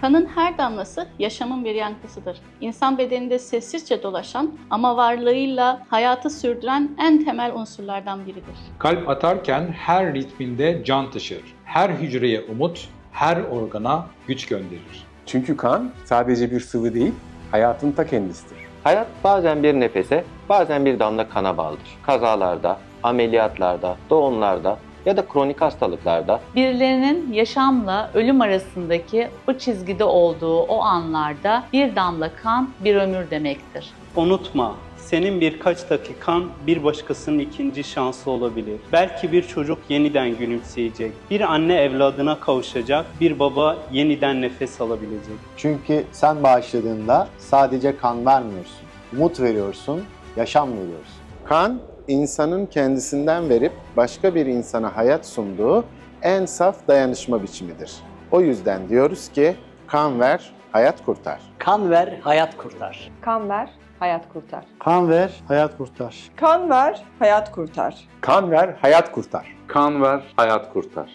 Kanın her damlası yaşamın bir yankısıdır. İnsan bedeninde sessizce dolaşan ama varlığıyla hayatı sürdüren en temel unsurlardan biridir. Kalp atarken her ritminde can taşır. Her hücreye umut, her organa güç gönderir. Çünkü kan sadece bir sıvı değil, hayatın ta kendisidir. Hayat bazen bir nefese, bazen bir damla kana bağlıdır. Kazalarda, ameliyatlarda, doğumlarda ya da kronik hastalıklarda Birilerinin yaşamla ölüm arasındaki o çizgide olduğu o anlarda bir damla kan bir ömür demektir. Unutma, senin birkaç dakikan bir başkasının ikinci şansı olabilir. Belki bir çocuk yeniden gülümseyecek, bir anne evladına kavuşacak, bir baba yeniden nefes alabilecek. Çünkü sen bağışladığında sadece kan vermiyorsun, umut veriyorsun, yaşam veriyorsun. Kan, insanın kendisinden verip başka bir insana hayat sunduğu en saf dayanışma biçimidir. O yüzden diyoruz ki kan ver, hayat kurtar. Kan ver, hayat kurtar. Kan ver, hayat kurtar. Kan ver, hayat kurtar. Kan ver, hayat kurtar. Kan ver, hayat kurtar. Kan ver, hayat kurtar.